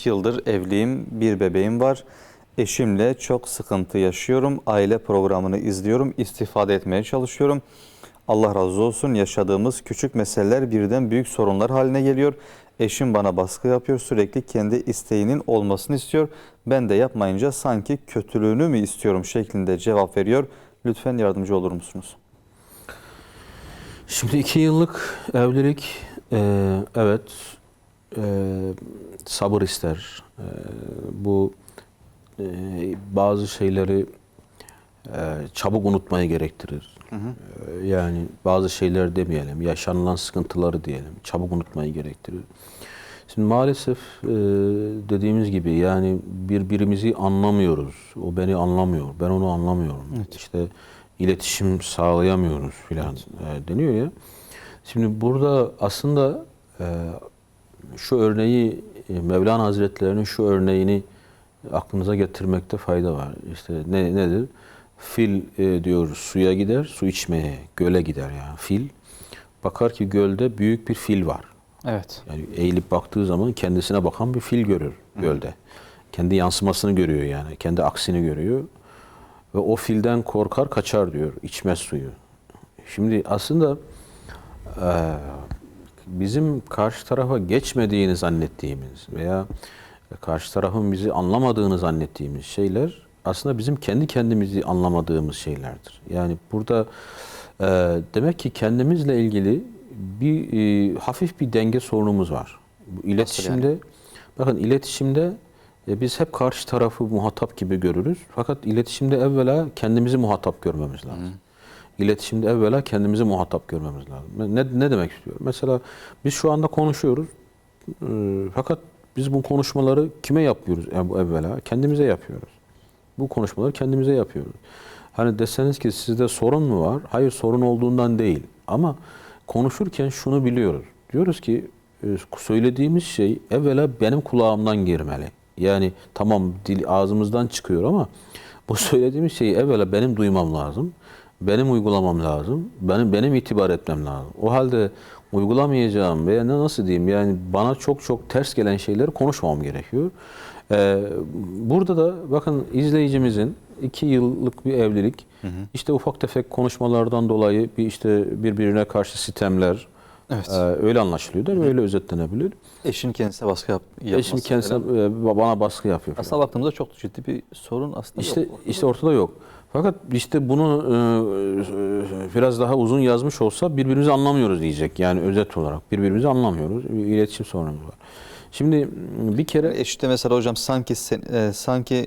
2 yıldır evliyim, bir bebeğim var. Eşimle çok sıkıntı yaşıyorum. Aile programını izliyorum, istifade etmeye çalışıyorum. Allah razı olsun yaşadığımız küçük meseleler birden büyük sorunlar haline geliyor. Eşim bana baskı yapıyor, sürekli kendi isteğinin olmasını istiyor. Ben de yapmayınca sanki kötülüğünü mü istiyorum şeklinde cevap veriyor. Lütfen yardımcı olur musunuz? Şimdi iki yıllık evlilik e, evet e, sabır ister. E, bu e, bazı şeyleri e, çabuk unutmayı gerektirir. E, yani bazı şeyler demeyelim, yaşanılan sıkıntıları diyelim, çabuk unutmayı gerektirir. Şimdi maalesef e, dediğimiz gibi yani birbirimizi anlamıyoruz. O beni anlamıyor, ben onu anlamıyorum. İşte iletişim sağlayamıyoruz filan e, deniyor ya. Şimdi burada aslında e, şu örneği e, Mevlana Hazretleri'nin şu örneğini aklınıza getirmekte fayda var. İşte ne nedir? Fil e, diyor suya gider, su içmeye, göle gider yani fil. Bakar ki gölde büyük bir fil var. Evet. Yani eğilip baktığı zaman kendisine bakan bir fil görür gölde. Kendi yansımasını görüyor yani. Kendi aksini görüyor. Ve o filden korkar kaçar diyor. içmez suyu. Şimdi aslında eee, bizim karşı tarafa geçmediğini zannettiğimiz veya karşı tarafın bizi anlamadığını zannettiğimiz şeyler aslında bizim kendi kendimizi anlamadığımız şeylerdir. Yani burada eee, demek ki kendimizle ilgili bir eee, hafif bir denge sorunumuz var. Bu iletişimde bakın iletişimde e, biz hep karşı tarafı muhatap gibi görürüz. Fakat iletişimde evvela kendimizi muhatap görmemiz lazım. İletişimde evvela kendimizi muhatap görmemiz lazım. Ne, ne demek istiyorum? Mesela biz şu anda konuşuyoruz. e, fakat biz bu konuşmaları kime yapıyoruz ev- evvela? Kendimize yapıyoruz. Bu konuşmaları kendimize yapıyoruz. Hani deseniz ki sizde sorun mu var? Hayır sorun olduğundan değil. Ama konuşurken şunu biliyoruz. Diyoruz ki e, söylediğimiz şey evvela benim kulağımdan girmeli. Yani tamam dil ağzımızdan çıkıyor ama bu söylediğimiz şeyi evvela benim duymam lazım. Benim uygulamam lazım. Benim benim itibar etmem lazım. O halde uygulamayacağım veya ne nasıl diyeyim yani bana çok çok ters gelen şeyleri konuşmam gerekiyor. Ee, burada da bakın izleyicimizin iki yıllık bir evlilik işte ufak tefek konuşmalardan dolayı bir işte birbirine karşı sitemler Evet. e, öyle anlaşılıyor da öyle özetlenebilir. Eşin kendisine baskı yap yapması. Eşim kendisine e, bana baskı yapıyor. Aslında baktığımızda çok ciddi bir sorun aslında İşte yok. işte ortada yok. Fakat işte bunu e, e, biraz daha uzun yazmış olsa birbirimizi anlamıyoruz diyecek. Yani özet olarak birbirimizi anlamıyoruz. Bir iletişim sorunumuz var. Şimdi bir kere Eşte mesela hocam sanki sen, e, sanki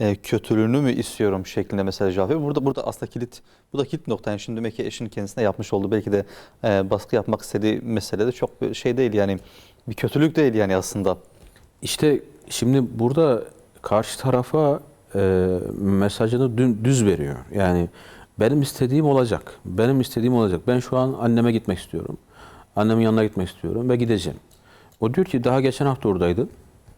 e, kötülüğünü mü istiyorum şeklinde mesela cevap veriyor. Burada burada aslında kilit bu da kilit nokta. Yani şimdi demek ki eşin kendisine yapmış olduğu belki de e, baskı yapmak istediği mesele de çok bir şey değil yani bir kötülük değil yani aslında. işte şimdi burada karşı tarafa e, mesajını dü- düz veriyor. Yani benim istediğim olacak. Benim istediğim olacak. Ben şu an anneme gitmek istiyorum. Annemin yanına gitmek istiyorum ve gideceğim. O diyor ki daha geçen hafta oradaydın.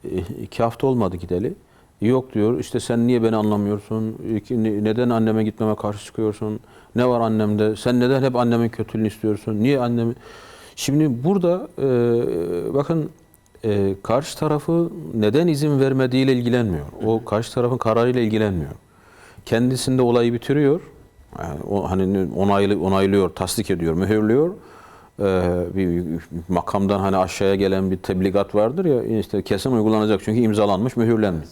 E, iki hafta olmadı gideli. Yok diyor işte sen niye beni anlamıyorsun? Neden anneme gitmeme karşı çıkıyorsun? Ne var annemde? Sen neden hep annemin kötülüğünü istiyorsun? Niye annemi... Şimdi burada e, bakın e, karşı tarafı neden izin vermediğiyle ilgilenmiyor. O karşı tarafın kararıyla ilgilenmiyor. Kendisinde olayı bitiriyor. Yani o hani onaylı, onaylıyor, tasdik ediyor, mühürlüyor. Ee, bir makamdan hani aşağıya gelen bir tebligat vardır ya işte kesin uygulanacak çünkü imzalanmış, mühürlenmiş.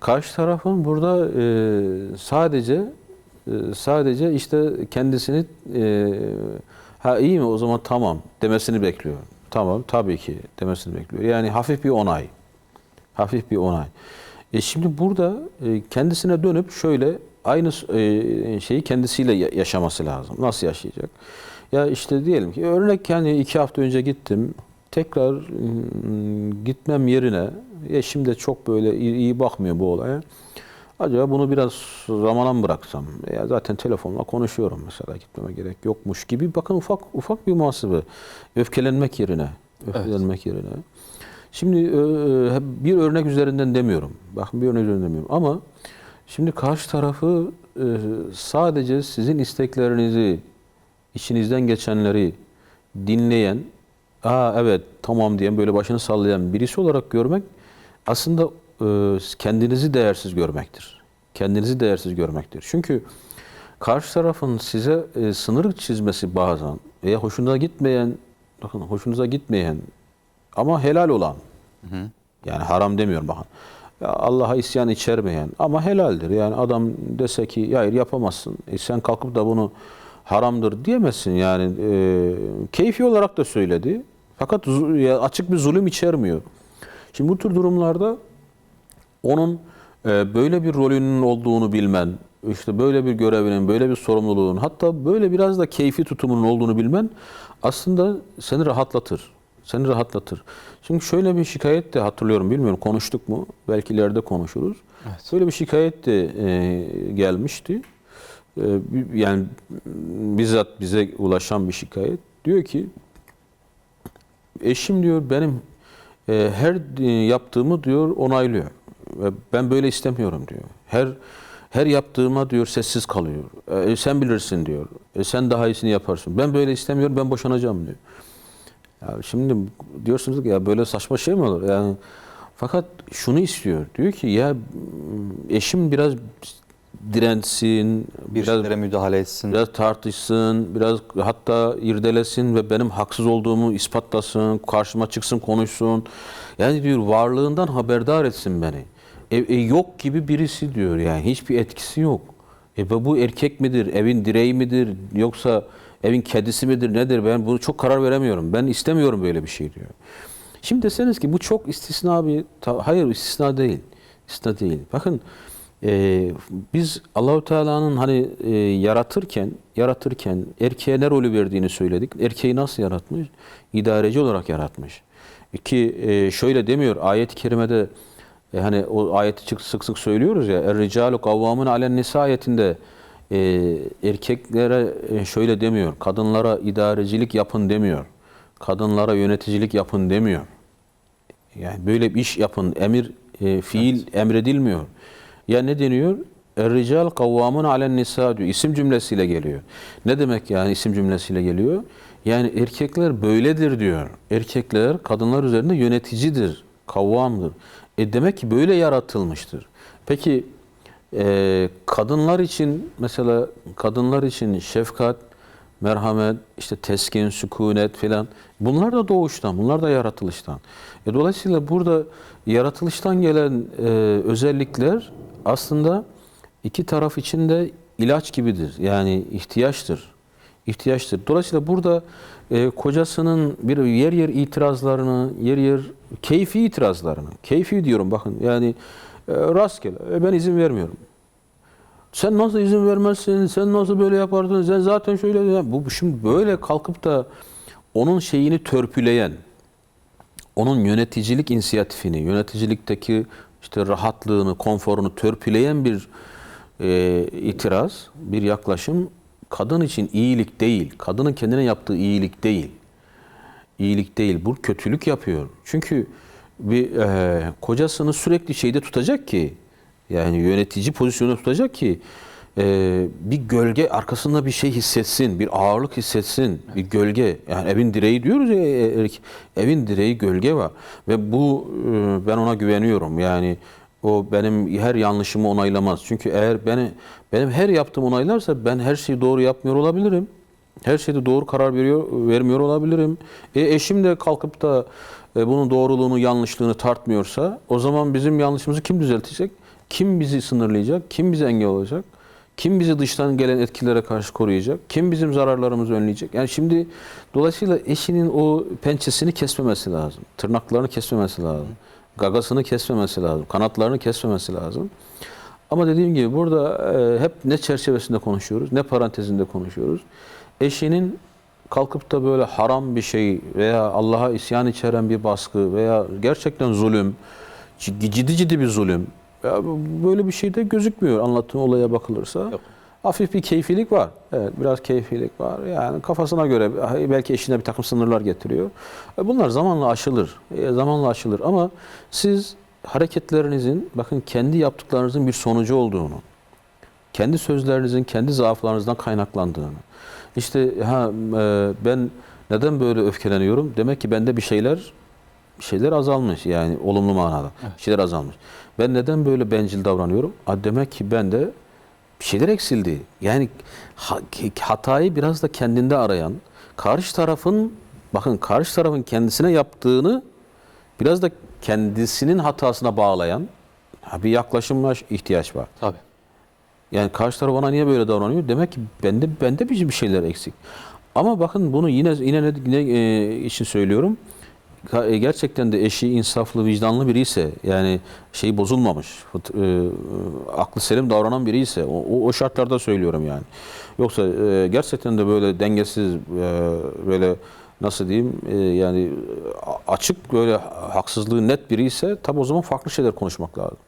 Karşı tarafın burada e, sadece e, sadece işte kendisini e, ha iyi mi o zaman tamam demesini bekliyor. Tamam tabii ki demesini bekliyor. Yani hafif bir onay. Hafif bir onay. E şimdi burada e, kendisine dönüp şöyle aynı e, şeyi kendisiyle ya- yaşaması lazım. Nasıl yaşayacak? Ya işte diyelim ki örnek yani iki hafta önce gittim. Tekrar gitmem yerine eşim de çok böyle iyi, iyi bakmıyor bu olaya. Acaba bunu biraz zamana mı bıraksam? Ya zaten telefonla konuşuyorum mesela gitmeme gerek yokmuş gibi. Bakın ufak ufak bir muhasebe. Öfkelenmek yerine. Öfkelenmek yerine. Şimdi e, e, bir örnek üzerinden demiyorum. Bakın bir örnek üzerinden demiyorum. Ama şimdi karşı tarafı e, sadece sizin isteklerinizi, içinizden geçenleri dinleyen, aa evet tamam diyen böyle başını sallayan birisi olarak görmek aslında kendinizi değersiz görmektir. Kendinizi değersiz görmektir. Çünkü karşı tarafın size e, sınır çizmesi bazen veya hoşunuza gitmeyen, bakın hoşunuza gitmeyen ama helal olan, yani haram demiyorum bakın. Allah'a isyan içermeyen ama helaldir. Yani adam dese ki ya hayır yapamazsın. E sen kalkıp da bunu haramdır diyemezsin. Yani e, keyfi olarak da söyledi. Fakat açık bir zulüm içermiyor. Şimdi bu tür durumlarda onun e, böyle bir rolünün olduğunu bilmen, işte böyle bir görevinin, böyle bir sorumluluğun, hatta böyle biraz da keyfi tutumunun olduğunu bilmen aslında seni rahatlatır. Seni rahatlatır. Çünkü şöyle bir şikayet de hatırlıyorum, bilmiyorum konuştuk mu? Belki ileride konuşuruz. Böyle bir şikayet de e, gelmişti. E, yani bizzat bize ulaşan bir şikayet. Diyor ki eşim diyor benim e, her yaptığımı diyor onaylıyor. Ve ben böyle istemiyorum diyor. Her her yaptığıma diyor sessiz kalıyor. E, sen bilirsin diyor. E, sen daha iyisini yaparsın. Ben böyle istemiyorum. Ben boşanacağım diyor. Ya şimdi diyorsunuz ki ya böyle saçma şey mi olur? Yani fakat şunu istiyor. Diyor ki ya eşim biraz dirensin, Bir biraz şeylere müdahale etsin. biraz tartışsın, biraz hatta irdelesin ve benim haksız olduğumu ispatlasın, karşıma çıksın, konuşsun. Yani diyor varlığından haberdar etsin beni. E, e, yok gibi birisi diyor yani hiçbir etkisi yok. E bu erkek midir, evin direği midir yoksa evin kedisi midir nedir ben bunu çok karar veremiyorum. Ben istemiyorum böyle bir şey diyor. Şimdi deseniz ki bu çok istisna bir, hayır istisna değil. İstisna değil. Bakın e, biz Allahu Teala'nın hani e, yaratırken yaratırken erkeğe ne rolü verdiğini söyledik. Erkeği nasıl yaratmış? İdareci olarak yaratmış. Ki e, şöyle demiyor ayet-i kerimede e, hani o ayeti çık- sık sık söylüyoruz ya Er-ricalu kavvamun alen nisa ayetinde e, erkeklere e, şöyle demiyor. Kadınlara idarecilik yapın demiyor. Kadınlara yöneticilik yapın demiyor. Yani böyle bir iş yapın, emir, e, fiil emredilmiyor. Ya ne deniyor? Er-rical kavvamun alen nisa diyor. İsim cümlesiyle geliyor. Ne demek yani isim cümlesiyle geliyor? Yani erkekler böyledir diyor. Erkekler kadınlar üzerinde yöneticidir, kavvamdır. E demek ki böyle yaratılmıştır. Peki e, kadınlar için mesela kadınlar için şefkat, merhamet, işte teskin, sükunet filan bunlar da doğuştan, bunlar da yaratılıştan. E, dolayısıyla burada yaratılıştan gelen e, özellikler aslında iki taraf için de ilaç gibidir. Yani ihtiyaçtır. İhtiyaçtır. Dolayısıyla burada e, kocasının bir yer yer itirazlarını, yer yer keyfi itirazlarını, keyfi diyorum bakın yani e, rastgele e, ben izin vermiyorum. Sen nasıl izin vermezsin? Sen nasıl böyle yapardın? Sen zaten şöyle bu şimdi böyle kalkıp da onun şeyini törpüleyen, onun yöneticilik inisiyatifini, yöneticilikteki işte rahatlığını, konforunu törpüleyen bir e, itiraz, bir yaklaşım kadın için iyilik değil. Kadının kendine yaptığı iyilik değil. İyilik değil. Bu kötülük yapıyor. Çünkü bir e, kocasını sürekli şeyde tutacak ki yani yönetici pozisyonda tutacak ki e, bir gölge arkasında bir şey hissetsin, bir ağırlık hissetsin, bir gölge. Yani evin direği diyoruz ya, evin direği gölge var ve bu e, ben ona güveniyorum. Yani o benim her yanlışımı onaylamaz. Çünkü eğer beni benim her yaptığımı onaylarsa ben her şeyi doğru yapmıyor olabilirim. Her şeyde doğru karar veriyor, vermiyor olabilirim. E, eşim de kalkıp da e, bunun doğruluğunu, yanlışlığını tartmıyorsa o zaman bizim yanlışımızı kim düzeltecek? Kim bizi sınırlayacak? Kim bize engel olacak? Kim bizi dıştan gelen etkilere karşı koruyacak? Kim bizim zararlarımızı önleyecek? Yani şimdi dolayısıyla eşinin o pençesini kesmemesi lazım. Tırnaklarını kesmemesi lazım. Gagasını kesmemesi lazım. Kanatlarını kesmemesi lazım. Ama dediğim gibi burada e, hep ne çerçevesinde konuşuyoruz, ne parantezinde konuşuyoruz. Eşinin kalkıp da böyle haram bir şey veya Allah'a isyan içeren bir baskı veya gerçekten zulüm, ciddi ciddi, bir zulüm. Ya böyle bir şey de gözükmüyor anlattığım olaya bakılırsa. Yok. Hafif bir keyfilik var. Evet biraz keyfilik var. Yani kafasına göre belki eşine bir takım sınırlar getiriyor. E, Bunlar zamanla aşılır. E, Zamanla aşılır ama siz hareketlerinizin bakın kendi yaptıklarınızın bir sonucu olduğunu, kendi sözlerinizin kendi zaaflarınızdan kaynaklandığını. İşte ha e, ben neden böyle öfkeleniyorum? Demek ki bende bir şeyler bir şeyler azalmış yani olumlu manada. Bir şeyler azalmış. Ben neden böyle bencil davranıyorum? Ha, demek ki bende bir şeyler eksildi. Yani ha- hatayı biraz da kendinde arayan, karşı tarafın bakın karşı tarafın kendisine yaptığını biraz da kendisinin hatasına bağlayan bir yaklaşıma ihtiyaç var. Tabii. Yani karşı taraf bana niye böyle davranıyor? Demek ki bende bende bir şeyler eksik. Ama bakın bunu yine yine ne, ne, e, için söylüyorum. E, Gerçekten de eşi insaflı, vicdanlı biri ise yani şey bozulmamış, e, aklı selim davranan biri ise o, o- şartlarda söylüyorum yani. Yoksa e, gerçekten de böyle dengesiz, e, böyle nasıl diyeyim yani açık böyle haksızlığı net biri ise tabi o zaman farklı şeyler konuşmak lazım.